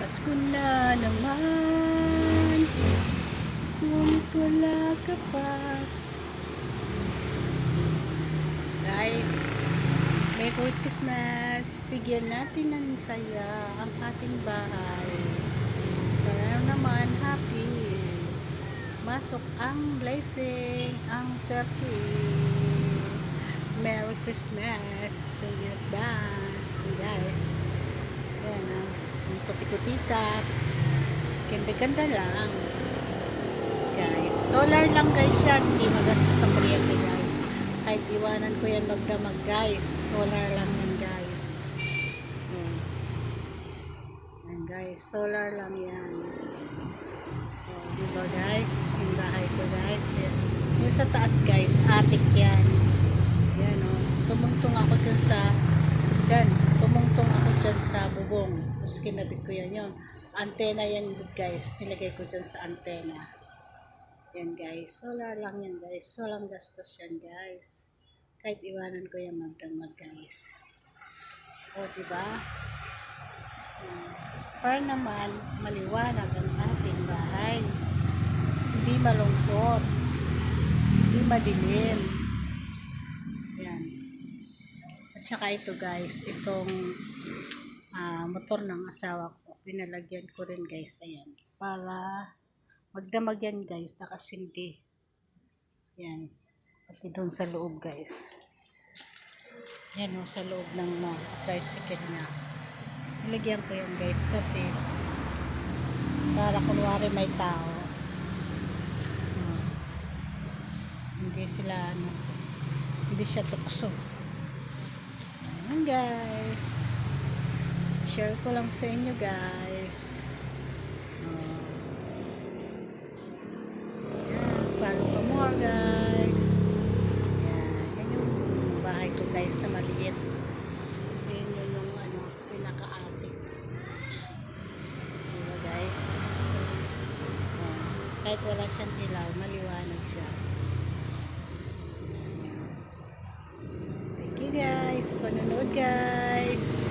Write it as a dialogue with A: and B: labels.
A: Pasko na naman. Ngunit wala ka pa. Guys Merry Christmas. Bigyan natin ng saya Ang ating bahay. Para naman happy. Masok ang blessing Ang swerte. Merry Christmas. In advance guys yan ah ang puti-putita ganda-ganda lang. Guys solar lang guys yan. Hindi magastos ang kuryente guys. Kahit iwanan ko yan magdamag guys. Solar lang yan guys. Yan, yan guys. Solar lang yan. Oh, diba guys? Yung bahay ko guys. Yan. yung sa taas guys attic yan. Yan o. Tumungtong ako dyan sa yan dyan sa bubong. Tapos kinabit ko yan yung antena yan guys. Nilagay ko dyan sa antena. Yan guys. Solar lang yan guys. Walang gastos yan guys. Kahit iwanan ko yan magdamag guys. O diba? Hmm. para naman maliwanag ang ating bahay. Hindi malungkot. Hindi madilim. Yan. At saka ito guys. Itong motor ng asawa ko. Pinalagyan ko rin guys. Ayan. Para magdamag yan guys. Nakasindi yan pati doon sa loob guys. Yan o sa loob ng uh, tricycle niya. Nilagyan ko yan guys kasi para kunwari may tao. Hmm. hindi sila ano hindi siya tukso. Ayan guys. Share ko lang sa inyo guys. Ayan, follow pa more guys. Ayan, yan yung bahay ko guys na maliit. Yan yun yung ano, pinaka-atik. Diba guys? Ayan. Kahit wala siyang ilaw, maliwanag siya. Thank you guys panonood guys.